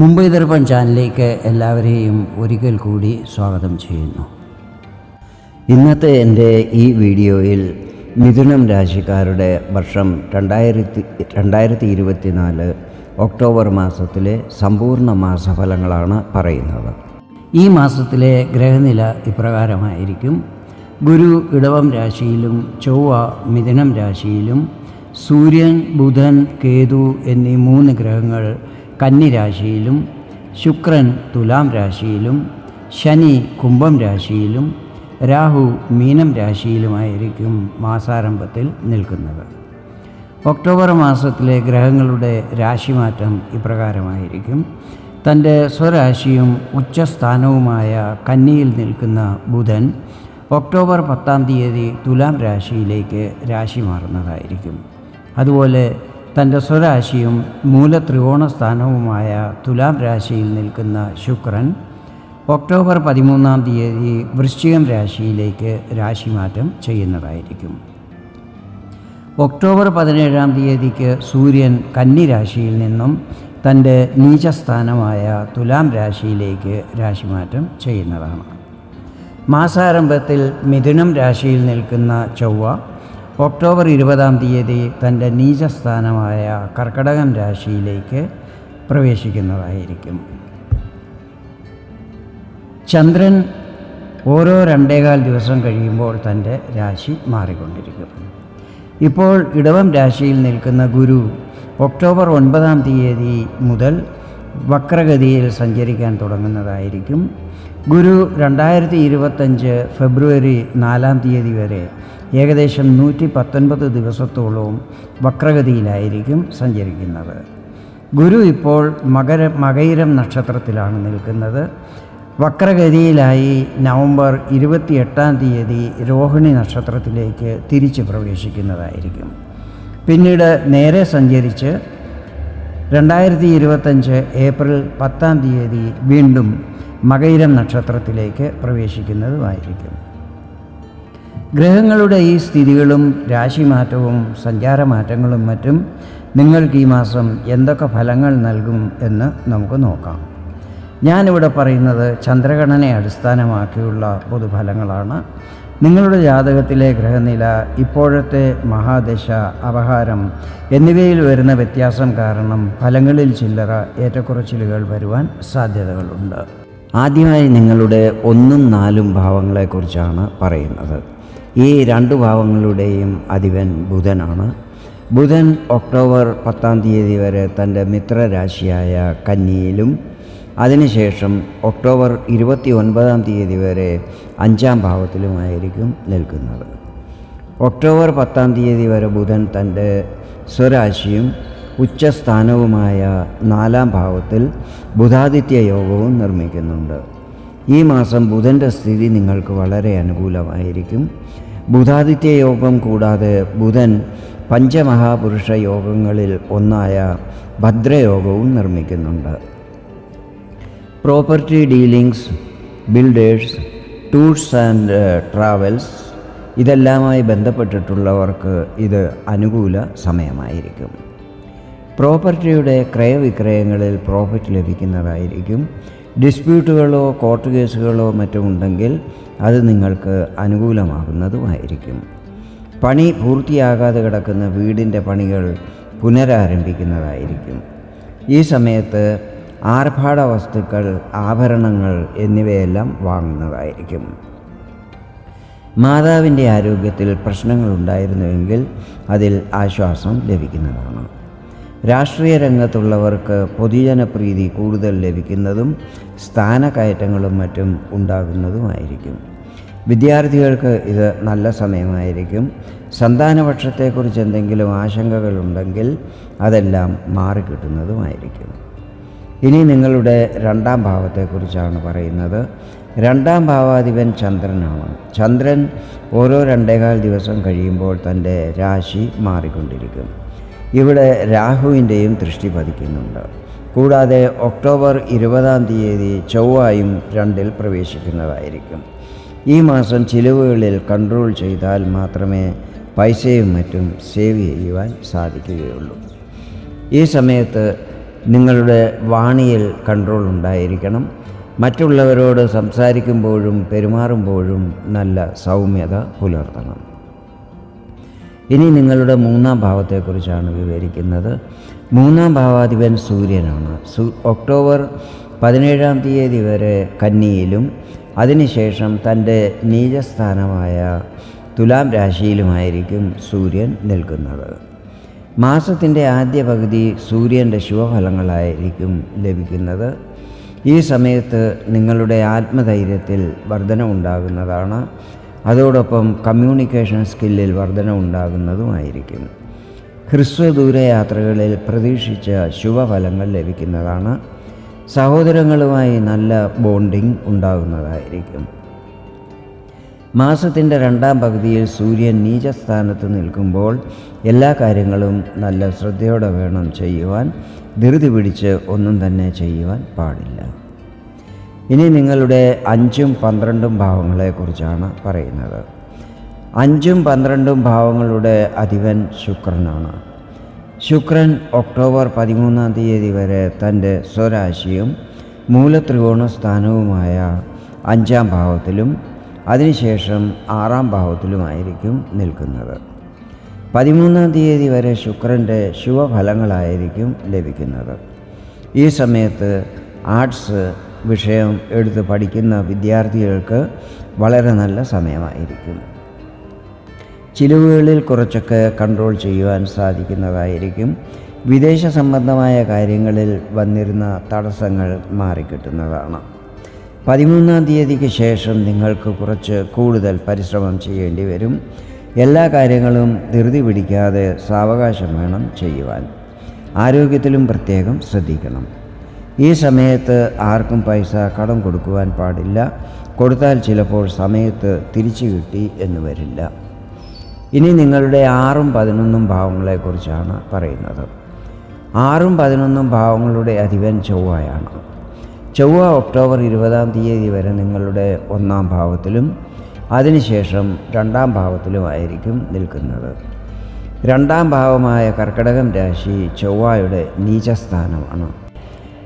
മുംബൈ ദർപ്പൺ ചാനലിലേക്ക് എല്ലാവരെയും ഒരിക്കൽ കൂടി സ്വാഗതം ചെയ്യുന്നു. ഇന്നത്തെ എന്റെ ഈ വീഡിയോയിൽ മിഥുനം രാശിക്കാരുടെ വർഷം രണ്ടായിരത്തി രണ്ടായിരത്തി ഇരുപത്തിനാല് ഒക്ടോബർ മാസത്തിലെ സമ്പൂർണ മാസഫലങ്ങളാണ് പറയുന്നത്. ഈ മാസത്തിലെ ഗ്രഹനില ഇപ്രകാരമായിരിക്കും. ഗുരു ഇടവം രാശിയിലും ചൊവ്വ മിഥുനം രാശിയിലും സൂര്യൻ ബുധൻ കേതു എന്നീ മൂന്ന് ഗ്രഹങ്ങൾ കന്നി രാശിയിലും ശുക്രൻ തുലാം രാശിയിലും ശനി കുംഭം രാശിയിലും രാഹു മീനം രാശിയിലുമായിരിക്കും മാസാരംഭത്തിൽ നിൽക്കുന്നത്. ഒക്ടോബർ മാസത്തിലെ ഗ്രഹങ്ങളുടെ രാശിമാറ്റം ഇപ്രകാരമായിരിക്കും. തന്റെ സ്വരാശിയും ഉച്ചസ്ഥാനവുമായ കന്നിയിൽ നിൽക്കുന്ന ബുധൻ ഒക്ടോബർ പത്താം തീയതി തുലാം രാശിയിലേക്ക് രാശി മാറുന്നതായിരിക്കും അതുപോലെ തന്റെ സ്വരാശിയും മൂലത്രികോണ സ്ഥാനവുമായ തുലാം രാശിയിൽ നിൽക്കുന്ന ശുക്രൻ ഒക്ടോബർ പതിമൂന്നാം തീയതി വൃശ്ചികം രാശിയിലേക്ക് രാശിമാറ്റം ചെയ്യുന്നതായിരിക്കും. ഒക്ടോബർ പതിനേഴാം തീയതിക്ക് സൂര്യൻ കന്നി രാശിയിൽ നിന്നും തന്റെ നീചസ്ഥാനമായ തുലാം രാശിയിലേക്ക് രാശിമാറ്റം ചെയ്യുന്നതാണ്. മാസാരംഭത്തിൽ മിഥുനം രാശിയിൽ നിൽക്കുന്ന ചൊവ്വ ഒക്ടോബർ ഇരുപതാം തീയതി തന്റെ നീചസ്ഥാനമായ കർക്കടകം രാശിയിലേക്ക് പ്രവേശിക്കുന്നതായിരിക്കും. ചന്ദ്രൻ ഓരോ രണ്ടേകാൽ ദിവസം കഴിയുമ്പോൾ തന്റെ രാശി മാറിക്കൊണ്ടിരിക്കും. ഇപ്പോൾ ഇടവം രാശിയിൽ നിൽക്കുന്ന ഗുരു ഒക്ടോബർ ഒൻപതാം തീയതി മുതൽ വക്രഗതിയിൽ സഞ്ചരിക്കാൻ തുടങ്ങുന്നതായിരിക്കും. ഗുരു രണ്ടായിരത്തി ഇരുപത്തഞ്ച് ഫെബ്രുവരി നാലാം തീയതി വരെ ഏകദേശം നൂറ്റി പത്തൊൻപത് ദിവസത്തോളവും വക്രഗതിയിലായിരിക്കും സഞ്ചരിക്കുന്നത്. ഗുരു ഇപ്പോൾ മകര മകൈരം നക്ഷത്രത്തിലാണ് നിൽക്കുന്നത്. വക്രഗതിയിലായി നവംബർ ഇരുപത്തിയെട്ടാം തീയതി രോഹിണി നക്ഷത്രത്തിലേക്ക് തിരിച്ച് പ്രവേശിക്കുന്നതായിരിക്കും. പിന്നീട് നേരെ സഞ്ചരിച്ച് രണ്ടായിരത്തി ഇരുപത്തഞ്ച് ഏപ്രിൽ പത്താം തീയതി വീണ്ടും മകൈരം നക്ഷത്രത്തിലേക്ക് പ്രവേശിക്കുന്നതുമായിരിക്കും. ഗ്രഹങ്ങളുടെ ഈ സ്ഥിതികളും രാശിമാറ്റവും സഞ്ചാരമാറ്റങ്ങളും മറ്റും നിങ്ങൾക്ക് ഈ മാസം എന്തൊക്കെ ഫലങ്ങൾ നൽകും എന്ന് നമുക്ക് നോക്കാം. ഞാനിവിടെ പറയുന്നത് ചന്ദ്രഗണനെ അടിസ്ഥാനമാക്കിയുള്ള പൊതുഫലങ്ങളാണ്. നിങ്ങളുടെ ജാതകത്തിലെ ഗ്രഹനില ഇപ്പോഴത്തെ മഹാദശ അപഹാരം എന്നിവയിൽ വരുന്ന വ്യത്യാസം കാരണം ഫലങ്ങളിൽ ചില്ലറ ഏറ്റക്കുറച്ചിലുകൾ വരുവാൻ സാധ്യതകളുണ്ട്. ആദ്യമായി നിങ്ങളുടെ ഒന്നും നാലും ഭാവങ്ങളെക്കുറിച്ചാണ് പറയുന്നത്. ഈ രണ്ട് ഭാവങ്ങളുടെയും അധിപൻ ബുധനാണ്. ബുധൻ ഒക്ടോബർ പത്താം തീയതി വരെ തന്റെ മിത്രരാശിയായ കന്നിയിലും അതിനുശേഷം ഒക്ടോബർ ഇരുപത്തി ഒൻപതാം തീയതി വരെ അഞ്ചാം ഭാവത്തിലുമായിരിക്കും നിൽക്കുന്നത്. ഒക്ടോബർ പത്താം തീയതി വരെ ബുധൻ തന്റെ സ്വരാശിയും ഉച്ചസ്ഥാനവുമായ നാലാം ഭാവത്തിൽ ബുധാദിത്യ യോഗവും നിർമ്മിക്കുന്നുണ്ട്. ഈ മാസം ബുധന്റെ സ്ഥിതി നിങ്ങൾക്ക് വളരെ അനുകൂലമായിരിക്കും. ബുധാദിത്യ യോഗം കൂടാതെ ബുധൻ പഞ്ചമഹാപുരുഷ യോഗങ്ങളിൽ ഒന്നായ ഭദ്രയോഗവും നിർമ്മിക്കുന്നുണ്ട്. Property dealings builders tours and travels ഇതെല്ലാമായി ബന്ധപ്പെട്ടിട്ടുള്ളവർക്ക് ഇത് അനുകൂല സമയമായിരിക്കും. പ്രോപ്പർട്ടിയുടെ ക്രയവിക്രയങ്ങളിൽ പ്രോഫിറ്റ് ലഭിക്കുന്നതായിരിക്കും ഡിസ്പ്യൂട്ടുകളോ കോർട്ട് കേസുകളോ മറ്റും ഉണ്ടെങ്കിൽ അത് നിങ്ങൾക്ക് അനുകൂലമാകുന്നതുമായിരിക്കും. പണി പൂർത്തിയാകാതെ കിടക്കുന്ന വീടിന്റെ പണികൾ പുനരാരംഭിക്കുന്നതായിരിക്കും. ഈ സമയത്ത് ആർഭാട വസ്തുക്കൾ ആഭരണങ്ങൾ എന്നിവയെല്ലാം വാങ്ങുന്നതായിരിക്കും. മാതാവിന്റെ ആരോഗ്യത്തിൽ പ്രശ്നങ്ങളുണ്ടായിരുന്നുവെങ്കിൽ അതിൽ ആശ്വാസം ലഭിക്കുന്നതാണ്. രാഷ്ട്രീയ രംഗത്തുള്ളവർക്ക് പൊതുജനപ്രീതി കൂടുതൽ ലഭിക്കുന്നതും സ്ഥാനക്കയറ്റങ്ങളും മറ്റും ഉണ്ടാകുന്നതുമായിരിക്കും. വിദ്യാർത്ഥികൾക്ക് ഇത് നല്ല സമയമായിരിക്കും. സന്താനപക്ഷത്തെക്കുറിച്ച് എന്തെങ്കിലും ആശങ്കകളുണ്ടെങ്കിൽ അതെല്ലാം മാറിക്കിട്ടുന്നതുമായിരിക്കും. ഇനി നിങ്ങളുടെ രണ്ടാം ഭാവത്തെക്കുറിച്ചാണ് പറയുന്നത്. രണ്ടാം ഭാവാധിപൻ ചന്ദ്രനാണ്. ചന്ദ്രൻ ഓരോ രണ്ടേകാൽ ദിവസം കഴിയുമ്പോൾ തന്റെ രാശി മാറിക്കൊണ്ടിരിക്കും. ഇവിടെ രാഹുവിന്റെയും ദൃഷ്ടി പതിക്കുന്നുണ്ട്. കൂടാതെ ഒക്ടോബർ ഇരുപതാം തീയതി ചൊവ്വായും രണ്ടിൽ പ്രവേശിക്കുന്നതായിരിക്കും. ഈ മാസം ചിലവുകളിൽ കൺട്രോൾ ചെയ്താൽ മാത്രമേ പൈസയും മറ്റും സേവ് ചെയ്യുവാൻ സാധിക്കുകയുള്ളൂ. ഈ സമയത്ത് നിങ്ങളുടെ വാണിയിൽ കൺട്രോൾ ഉണ്ടായിരിക്കണം. മറ്റുള്ളവരോട് സംസാരിക്കുമ്പോഴും പെരുമാറുമ്പോഴും നല്ല സൗമ്യത പുലർത്തണം. ഇനി നിങ്ങളുടെ മൂന്നാം ഭാവത്തെക്കുറിച്ചാണ് വിവരിക്കുന്നത്. മൂന്നാം ഭാവാധിപൻ സൂര്യനാണ്. സൂ ഒക്ടോബർ പതിനേഴാം തീയതി വരെ കന്നിയിലും അതിനുശേഷം തന്റെ നീചസ്ഥാനമായ തുലാം രാശിയിലുമായിരിക്കും സൂര്യൻ നിൽക്കുന്നത്. മാസത്തിന്റെ ആദ്യ പകുതി സൂര്യന്റെ ശുഭഫലങ്ങളായിരിക്കും ലഭിക്കുന്നത്. ഈ സമയത്ത് നിങ്ങളുടെ ആത്മധൈര്യത്തിൽ വർധന ഉണ്ടാകുന്നതാണ് അതോടൊപ്പം കമ്മ്യൂണിക്കേഷൻ സ്കില്ലിൽ വർധന ഉണ്ടാകുന്നതുമായിരിക്കും ഹ്രസ്വ ദൂരയാത്രകളിൽ പ്രതീക്ഷിച്ച ശുഭഫലങ്ങൾ ലഭിക്കുന്നതാണ്. സഹോദരങ്ങളുമായി നല്ല ബോണ്ടിംഗ് ഉണ്ടാകുന്നതായിരിക്കും. മാസത്തിന്റെ രണ്ടാം പകുതിയിൽ സൂര്യൻ നീചസ്ഥാനത്ത് നിൽക്കുമ്പോൾ എല്ലാ കാര്യങ്ങളും നല്ല ശ്രദ്ധയോടെ വേണം ചെയ്യുവാൻ. ധൃതി പിടിച്ച് ഒന്നും തന്നെ ചെയ്യുവാൻ പാടില്ല. ഇനി നിങ്ങളുടെ അഞ്ചും പന്ത്രണ്ടും ഭാവങ്ങളെക്കുറിച്ചാണ് പറയുന്നത്. അഞ്ചും പന്ത്രണ്ടും ഭാവങ്ങളുടെ അധിപൻ ശുക്രനാണ്. ശുക്രൻ ഒക്ടോബർ പതിമൂന്നാം തീയതി വരെ തന്റെ സ്വരാശിയും മൂലത്രികോണ സ്ഥാനവുമായ അഞ്ചാം ഭാവത്തിലും അതിനുശേഷം ആറാം ഭാവത്തിലുമായിരിക്കും നിൽക്കുന്നത്. പതിമൂന്നാം തീയതി വരെ ശുക്രന്റെ ശുഭഫലങ്ങളായിരിക്കും ലഭിക്കുന്നത്. ഈ സമയത്ത് ആർട്സ് വിഷയം എടുത്ത് പഠിക്കുന്ന വിദ്യാർത്ഥികൾക്ക് വളരെ നല്ല സമയമായിരിക്കും. ചിലവുകളിൽ കുറച്ചൊക്കെ കൺട്രോൾ ചെയ്യുവാൻ സാധിക്കുന്നതായിരിക്കും. വിദേശ സംബന്ധമായ കാര്യങ്ങളിൽ വന്നിരുന്ന തടസ്സങ്ങൾ മാറിക്കിട്ടുന്നതാണ്. പതിമൂന്നാം തീയതിക്ക് ശേഷം നിങ്ങൾക്ക് കുറച്ച് കൂടുതൽ പരിശ്രമം ചെയ്യേണ്ടി വരും. എല്ലാ കാര്യങ്ങളും ധൃതി പിടിക്കാതെ സാവകാശം വേണം ചെയ്യുവാൻ. ആരോഗ്യത്തിലും പ്രത്യേകം ശ്രദ്ധിക്കണം. ഈ സമയത്ത് ആർക്കും പൈസ കടം കൊടുക്കുവാൻ പാടില്ല. കൊടുത്താൽ ചിലപ്പോൾ സമയത്ത് തിരിച്ചു കിട്ടി എന്ന് വരില്ല. ഇനി നിങ്ങളുടെ ആറും പതിനൊന്നും ഭാവങ്ങളെക്കുറിച്ചാണ് പറയുന്നത്. ആറും പതിനൊന്നും ഭാവങ്ങളുടെ അധിപൻ ചൊവ്വയാണ്. ചൊവ്വ ഒക്ടോബർ ഇരുപതാം തീയതി വരെ നിങ്ങളുടെ ഒന്നാം ഭാവത്തിലും അതിനുശേഷം രണ്ടാം ഭാവത്തിലുമായിരിക്കും നിൽക്കുന്നത്. രണ്ടാം ഭാവമായ കർക്കടകം രാശി ചൊവ്വയുടെ നീചസ്ഥാനമാണ്.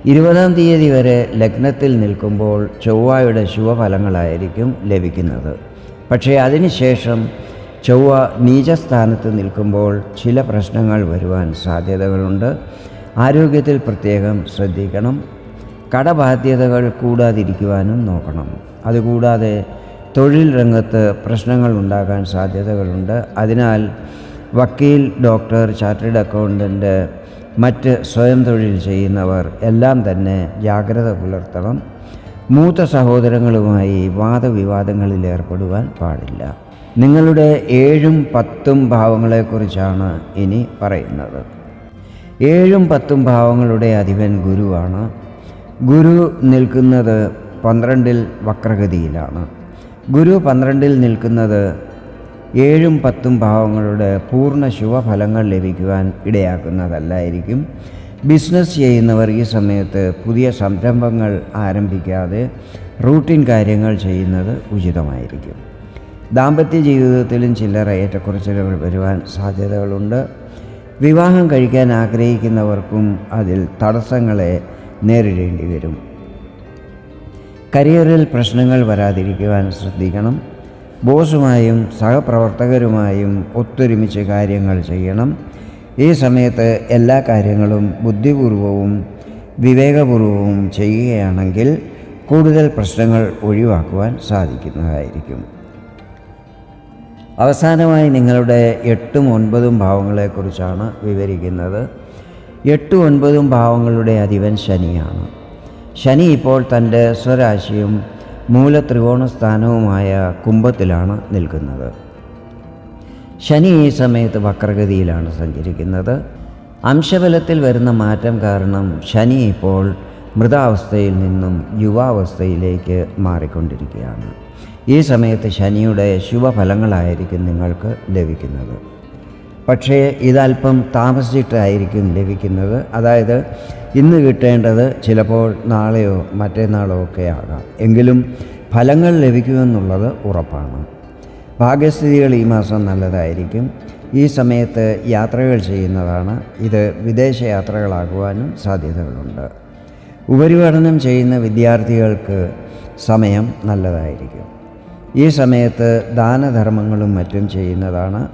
ഇരുപതാം തീയതി വരെ ലഗ്നത്തിൽ നിൽക്കുമ്പോൾ ചൊവ്വയുടെ ശുഭഫലങ്ങളായിരിക്കും ലഭിക്കുന്നത്. പക്ഷേ അതിനുശേഷം ചൊവ്വ നീചസ്ഥാനത്ത് നിൽക്കുമ്പോൾ ചില പ്രശ്നങ്ങൾ വരുവാൻ സാധ്യതകളുണ്ട്. ആരോഗ്യത്തിൽ പ്രത്യേകം ശ്രദ്ധിക്കണം. കടബാധ്യതകൾ കൂടാതിരിക്കുവാനും നോക്കണം. അതുകൂടാതെ തൊഴിൽ രംഗത്ത് പ്രശ്നങ്ങൾ ഉണ്ടാകാൻ സാധ്യതകളുണ്ട്. അതിനാൽ വക്കീൽ ഡോക്ടർ ചാർട്ടേഡ് അക്കൗണ്ടന്റ് മറ്റ് സ്വയം തൊഴിൽ ചെയ്യുന്നവർ എല്ലാം തന്നെ ജാഗ്രത പുലർത്തണം. മൂത്ത സഹോദരങ്ങളുമായി വാദവിവാദങ്ങളിൽ ഏർപ്പെടുവാൻ പാടില്ല. നിങ്ങളുടെ ഏഴും പത്തും ഭാവങ്ങളെക്കുറിച്ചാണ് ഇനി പറയുന്നത്. ഏഴും പത്തും ഭാവങ്ങളുടെ അധിപൻ ഗുരുവാണ്. ഗുരു നിൽക്കുന്നത് പന്ത്രണ്ടിൽ വക്രഗതിയിലാണ്. ഗുരു പന്ത്രണ്ടിൽ നിൽക്കുന്നത് ഏഴും പത്തും ഭാവങ്ങളുടെ പൂർണ ശുഭഫലങ്ങൾ ലഭിക്കുവാൻ ഇടയാക്കുന്നതല്ലായിരിക്കും. ബിസിനസ് ചെയ്യുന്നവർ ഈ സമയത്ത് പുതിയ സംരംഭങ്ങൾ ആരംഭിക്കാതെ റൂട്ടീൻ കാര്യങ്ങൾ ചെയ്യുന്നത് ഉചിതമായിരിക്കും. ദാമ്പത്യ ജീവിതത്തിലും ചില്ലറ ഏറ്റക്കുറച്ചിലുകൾ വരുവാൻ സാധ്യതകളുണ്ട്. വിവാഹം കഴിക്കാൻ ആഗ്രഹിക്കുന്നവർക്കും അതിൽ തടസ്സങ്ങളെ നേരിടേണ്ടി വരും. കരിയറിൽ പ്രശ്നങ്ങൾ വരാതിരിക്കുവാൻ ശ്രദ്ധിക്കണം. ബോസുമായും സഹപ്രവർത്തകരുമായും ഒത്തൊരുമിച്ച് കാര്യങ്ങൾ ചെയ്യണം. ഈ സമയത്ത് എല്ലാ കാര്യങ്ങളും ബുദ്ധിപൂർവവും വിവേകപൂർവവും ചെയ്യുകയാണെങ്കിൽ കൂടുതൽ പ്രശ്നങ്ങൾ ഒഴിവാക്കുവാൻ സാധിക്കുന്നതായിരിക്കും. അവസാനമായി നിങ്ങളുടെ എട്ടും ഒൻപതും ഭാവങ്ങളെക്കുറിച്ചാണ് വിവരിക്കുന്നത്. എട്ടും ഒൻപതും ഭാവങ്ങളുടെ അധിപൻ ശനിയാണ്. ശനി ഇപ്പോൾ തന്റെ സ്വരാശിയും മൂലത്രികോണ സ്ഥാനവുമായ കുംഭത്തിലാണ് നിൽക്കുന്നത്. ശനി ഈ സമയത്ത് വക്രഗതിയിലാണ് സഞ്ചരിക്കുന്നത്. അംശബലത്തിൽ വരുന്ന മാറ്റം കാരണം ശനി ഇപ്പോൾ മൃതാവസ്ഥയിൽ നിന്നും യുവാവസ്ഥയിലേക്ക് മാറിക്കൊണ്ടിരിക്കുകയാണ്. ഈ സമയത്ത് ശനിയുടെ ശുഭഫലങ്ങളായിരിക്കും നിങ്ങൾക്ക് ലഭിക്കുന്നത്. പക്ഷേ ഇതല്പം താമസിച്ചിട്ടായിരിക്കും ലഭിക്കുന്നത്. അതായത് ഇന്ന് കിട്ടേണ്ടത് ചിലപ്പോൾ നാളെയോ മറ്റന്നാളോ ഒക്കെ ആകാം. എങ്കിലും ഫലങ്ങൾ ലഭിക്കുമെന്നുള്ളത് ഉറപ്പാണ്. ഭാഗ്യസ്ഥിതികൾ ഈ മാസം നല്ലതായിരിക്കും. ഈ സമയത്ത് യാത്രകൾ ചെയ്യുന്നതാണ്. ഇത് വിദേശ യാത്രകളാകുവാനും സാധ്യതകളുണ്ട്. ഉപരിപഠനം ചെയ്യുന്ന വിദ്യാർത്ഥികൾക്ക് സമയം നല്ലതായിരിക്കും. ഈ സമയത്ത് ദാനധർമ്മങ്ങളും മറ്റും ചെയ്യുന്നതാണ്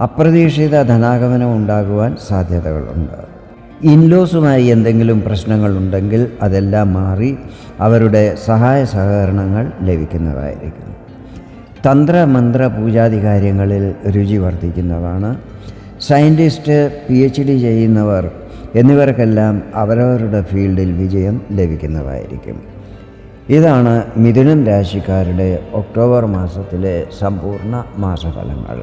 അപ്രതീക്ഷിത ധനാഗമനം ഉണ്ടാകുവാൻ സാധ്യതകളുണ്ട്. ഇൻലോസുമായി എന്തെങ്കിലും പ്രശ്നങ്ങളുണ്ടെങ്കിൽ അതെല്ലാം മാറി അവരുടെ സഹായ സഹകരണങ്ങൾ ലഭിക്കുന്നതായിരിക്കും. തന്ത്രമന്ത്ര പൂജാതി കാര്യങ്ങളിൽ രുചി വർദ്ധിക്കുന്നതാണ്. സയന്റിസ്റ്റ് പി എച്ച് ഡി ചെയ്യുന്നവർ എന്നിവർക്കെല്ലാം അവരവരുടെ ഫീൽഡിൽ വിജയം ലഭിക്കുന്നതായിരിക്കും. ഇതാണ് മിഥുനം രാശിക്കാരുടെ ഒക്ടോബർ മാസത്തിലെ സമ്പൂർണ മാസഫലങ്ങൾ.